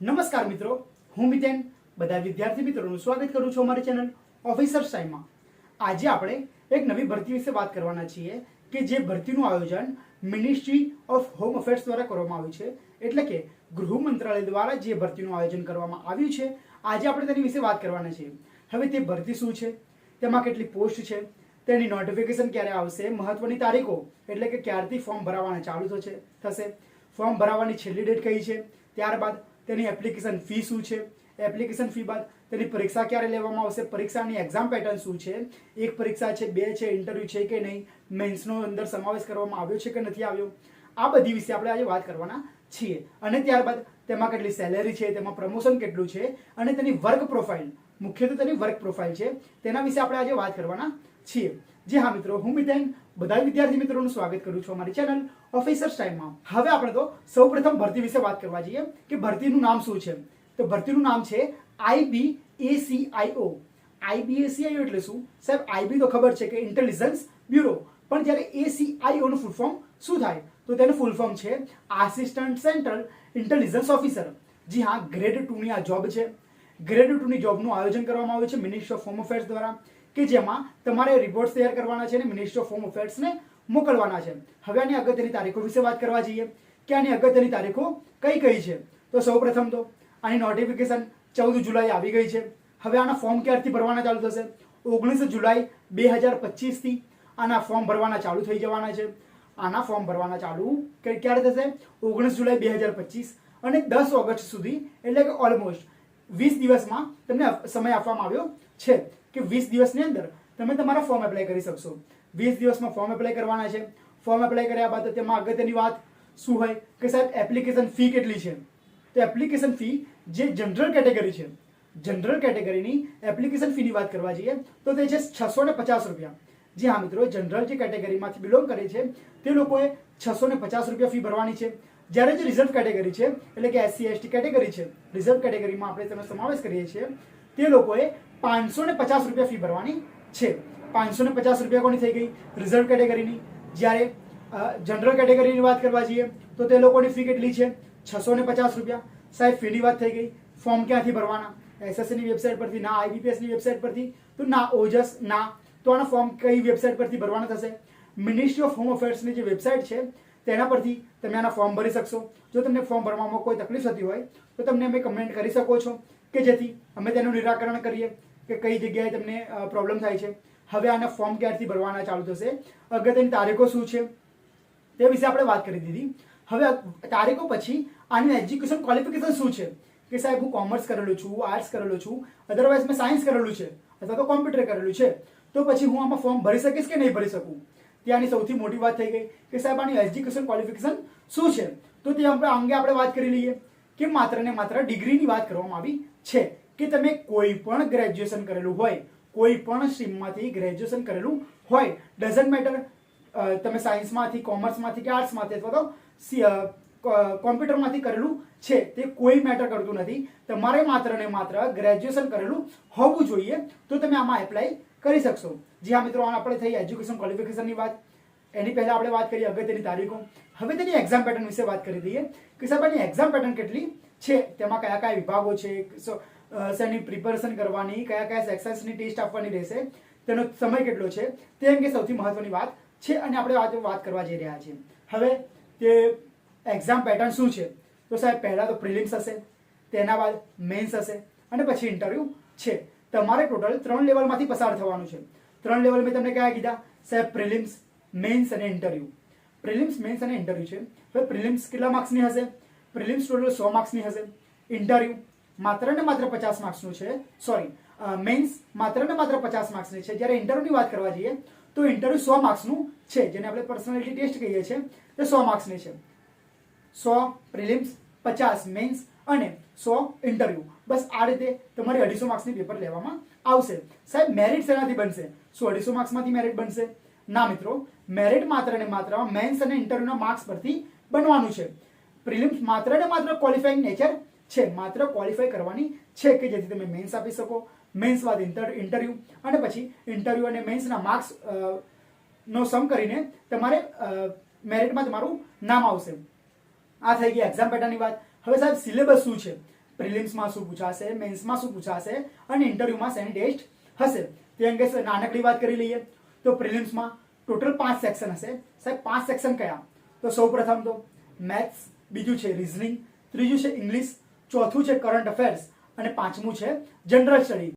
નમસ્કાર મિત્રો, હું મિતેન. બધા વિદ્યાર્થી મિત્રોનું સ્વાગત કરું છું અમારી ચેનલ ઓફિસર ટાઈમમાં આજે આપણે એક નવી ભરતી વિશે વાત કરવાના છીએ કે જે ભરતીનું આયોજન મિનિસ્ટ્રી ઓફ હોમ અફેર્સ દ્વારા કરવામાં આવ્યું છે. એટલે કે ગૃહ મંત્રાલય દ્વારા જે ભરતીનું આયોજન કરવામાં આવ્યું છે, આજે આપણે તેની વિશે વાત કરવાના છીએ. હવે તે ભરતી શું છે? તેમાં કેટલી પોસ્ટ છે? તેની નોટિફિકેશન ક્યારે આવશે? મહત્વની તારીખો? એટલે કે ક્યારથી ફોર્મ ભરાવાના ચાલુ થશે? થશે. ફોર્મ ભરાવાની છેલ્લી ડેટ કઈ છે? ત્યારબાદ તેની એપ્લિકેશન ફી શું છે? એપ્લિકેશન ફી બાદ તેની પરીક્ષા ક્યારે લેવામાં આવશે? પરીક્ષાની એક્ઝામ પેટર્ન શું છે? એક પરીક્ષા છે, બે છે ઇન્ટરવ્યૂ છે કે નહીં? મેન્સનો અંદર સમાવેશ કરવામાં આવ્યો છે કે નથી આવ્યો? આ બધી વિશે આપણે આજે વાત કરવાના છીએ. અને ત્યારબાદ તેમાં કેટલી સેલેરી છે, તેમાં પ્રમોશન કેટલું છે અને તેની વર્ક પ્રોફાઇલ મુખ્યત્વે તેની વર્ક પ્રોફાઇલ છે, તેના વિશે આપણે આજે વાત કરવાના છીએ. જી હા મિત્રો, હું મિતેન. બધા વિદ્યાર્થી મિત્રોનું સ્વાગત કરું છું અમારી ચેનલ ઓફિસર ટાઈમમાં હવે આપણે તો સૌપ્રથમ ભરતી વિશે વાત કરવા જઈએ કે ભરતીનું નામ શું છે. તો ભરતીનું નામ છે આઈબીએસીઆઈઓ આઈબીએસીઆઈઓ એટલે શું? સાહેબ આઈબી તો ખબર છે કે ઇન્ટેલિજન્સ બ્યુરો પણ જ્યારે એસીઆઈઓનું ફૂલ ફોર્મ શું થાય? તો તેનું ફૂલ ફોર્મ છે આસિસ્ટન્ટ સેન્ટ્રલ ઇન્ટેલિજન્સ ઓફિસર જી હા ગ્રેડ ટુની આ જોબ છે. ગ્રેડ ટુ જોબનું આયોજન કરવામાં આવ્યું છે મિનિસ્ટ્રી ઓફ હોમ અફેર્સ દ્વારા, કે જેમાં તમારે રિપોર્ટ તૈયાર કરવાના છે અને મિનિસ્ટ્રી ઓફ હોમ અફેર્સને મોકલવાના છે. હવે આની અગત્યની તારીખો વિશે વાત કરવા જઈએ. કે આની અગત્યની તારીખો કઈ કઈ છે? તો સૌપ્રથમ તો આની નોટિફિકેશન ચૌદ જુલાઈ આવી ગઈ છે. હવે આના ફોર્મ ક્યારથી ભરવાના ચાલુ થશે? ઓગણીસ જુલાઈ બે હજાર પચીસથી આના ફોર્મ ભરવાના ચાલુ થઈ જવાના છે. આના ફોર્મ ભરવાના ચાલુ ક્યારે થશે? ઓગણીસ જુલાઈ બે હજાર પચીસ અને દસ ઓગસ્ટ સુધી, એટલે કે ઓલમોસ્ટ વીસ દિવસમાં તમને સમય આપવામાં આવ્યો છે કે વીસ દિવસની અંદર તમે તમારા ફોર્મ એપ્લાય કરી શકશો. વીસ દિવસમાં ફોર્મ એપ્લાય કરવાના છે. ફોર્મ એપ્લાય કર્યા બાદ તેમાં અગત્યની વાત શું હોય? કે સાહેબ એપ્લિકેશન ફી કેટલી છે? તો એપ્લિકેશન ફી જે જનરલ કેટેગરી છે જનરલ કેટેગરીની એપ્લિકેશન ફીની વાત કરવા જઈએ, તો તે છે છસો ને પચાસ રૂપિયા. જી હા મિત્રો જનરલ જે કેટેગરીમાંથી બિલોંગ કરે છે, તે લોકોએ છસો ને પચાસ રૂપિયા ફી ભરવાની છે. જ્યારે જે રિઝર્વ કેટેગરી છે, એટલે કે એસસી એસટી કેટેગરી છે રિઝર્વ કેટેગરીમાં આપણે તેનો સમાવેશ કરીએ છીએ, તે લોકોએ પાંચસો ને પચાસ રૂપિયા ફી ભરવાની છે. પાંચસો ને પચાસ રૂપિયા કોની થઈ ગઈ? રિઝર્વ કેટેગરીની જ્યારે જનરલ કેટેગરીની વાત કરવા જઈએ, તો તે લોકોની ફી કેટલી છે? છસો ને પચાસ રૂપિયા. સાહેબ ફીની વાત થઈ ગઈ. ફોર્મ ક્યાંથી ભરવાના? એસએસસીની વેબસાઇટ પરથી, ના આઈબીપીએસની વેબસાઇટ પરથી, તો ના ઓજસ ના. તો આના ફોર્મ કઈ વેબસાઇટ પરથી ભરવાના થશે? મિનિસ્ટ્રી ઓફ હોમ અફેર્સની જે વેબસાઇટ છે તેના પરથી તમે આના ફોર્મ ભરી શકશો. જો તમને ફોર્મ ભરવામાં કોઈ તકલીફ થતી હોય, તો તમને અમે કમેન્ટ કરી શકો છો કે જેથી અમે તેનું નિરાકરણ કરીએ કે કઈ જગ્યાએ તમને પ્રોબ્લેમ થાય છે. હવે આના ફોર્મ ક્યારથી ભરવાના ચાલુ થશે, અગત્યની તારીખો શું છે, તે વિશે આપણે વાત કરી દીધી. હવે તારીખો પછી આની એજ્યુકેશન ક્વોલિફિકેશન શું છે? કે સાહેબ, હું કોમર્સ કરેલું છું આર્ટ્સ કરેલું છું અધરવાઇઝ મેં સાયન્સ કરેલું છે, અથવા તો કોમ્પ્યુટર કરેલું છે. તો પછી હું આમાં ફોર્મ ભરી શકીશ કે નહીં ભરી શકું? ત્યાંની સૌથી મોટી વાત થઈ ગઈ કે સાહેબ, આની એજ્યુકેશન ક્વોલિફિકેશન શું છે? તો તે આપણે અંગે આપણે વાત કરી લઈએ કે માત્ર ને માત્ર ડિગ્રીની વાત કરવામાં આવી છે કે તમે કોઈ પણ ગ્રેજ્યુએશન કરેલું હોય, કોઈ પણ સ્ટ્રીમમાંથી ગ્રેજ્યુએશન કરેલું હોય ડઝન્ટ મેટર તમે સાયન્સમાંથી કોમર્સમાંથી કે આર્ટ્સમાંથી અથવા તો કોમ્પ્યુટરમાંથી કરેલું છે, તે કોઈ મેટર કરતું નથી. તમારે માત્ર ને માત્ર ગ્રેજ્યુએશન કરેલું હોવું જોઈએ. તો તમે આમાં એપ્લાય કરી શકશો. જી હા મિત્રો આપણે થઈ એજ્યુકેશન ક્વોલિફિકેશનની વાત. એની પહેલાં આપણે વાત કરીએ અગત્યની તારીખો. હવે તેની એક્ઝામ પેટર્ન વિશે વાત કરી દઈએ. કે સાહેબ એની એક્ઝામ પેટર્ન કેટલી છે? તેમાં કયા કયા વિભાગો છે? શેની પ્રિપેરેશન કરવાની, કયા કયા સેક્શન્સની ટેસ્ટ આપવાની રહેશે? તેનો સમય કેટલો છે? તે અંગે સૌથી મહત્વની વાત છે અને આપણે વાત કરવા જઈ રહ્યા છીએ. હવે તે એક્ઝામ પેટર્ન શું છે? તો સાહેબ, પહેલાં તો પ્રિલિમ્સ હશે, તેના બાદ મેન્સ હશે અને પછી ઇન્ટરવ્યૂ છે. તમારે ટોટલ ત્રણ લેવલમાંથી પસાર થવાનું છે. ત્રણ લેવલ મેં તમને કયા કીધા? સાહેબ પ્રિલિમ્સ મેન્સ અને ઇન્ટરવ્યુ પ્રિલિમ્સ મેન્સ અને ઇન્ટરવ્યુ છે. હવે પ્રિલિમ્સ કેટલા માર્ક્સની હશે? પ્રિલિમ્સ ટોટલ સો માર્ક્સની હશે. ઇન્ટરવ્યુ માત્ર ને માત્ર પચાસ માર્ક્સનું છે. સોરી મેન્સ માત્ર ને માત્ર પચાસ માર્ક્સની છે. જ્યારે ઇન્ટરવ્યુની વાત કરવા જઈએ, તો ઇન્ટરવ્યુ સો માર્ક્સનું છે, જેને આપણે પર્સનાલિટી ટેસ્ટ કહીએ છીએ. તે સો માર્ક્સની છે. સો પ્રિલિમ્સ પચાસ મેન્સ અને સો ઇન્ટરવ્યુ બસ આ રીતે તમારી અઢીસો માર્ક્સની પેપર લેવામાં આવશે. સાહેબ મેરિટ શેનાથી બનશે? શું અઢીસો માર્ક્સમાંથી મેરિટ બનશે? ના મિત્રો મેરિટ માત્ર ને માત્ર મેન્સ અને ઇન્ટરવ્યુના માર્ક્સ પરથી બનવાનું છે. પ્રિલિમ્સ માત્ર ને માત્ર ક્વોલિફાઈંગ નેચર છે. માત્ર ક્વોલિફાય કરવાની છે કે જેથી તમે મેન્સ આપી શકો. મેન્સ બાદ ઇન્ટર ઇન્ટરવ્યુ અને પછી ઇન્ટરવ્યુ અને મેન્સના માર્ક્સ નો સમ કરીને તમારે મેરિટમાં તમારું નામ આવશે. આ થઈ ગઈ એક્ઝામ પેટર્નની વાત. હવે સાહેબ સિલેબસ શું છે? પ્રિલિમ્સમાં શું પૂછાશે મેન્સમાં શું પૂછાશે અને ઇન્ટરવ્યુમાં શેની ટેસ્ટ હશે? તે અંગે નાનકડી વાત કરી લઈએ. તો પ્રિલિમ્સમાં ટોટલ પાંચ સેક્શન હશે. સાહેબ, પાંચ સેક્શન કયા? તો સૌ પ્રથમ તો મેથ્સ બીજું છે રિઝનિંગ ત્રીજું છે ઇંગ્લિશ ચોથું છે કરંટ અફેર્સ અને પાંચમું છે જનરલ સ્ટડી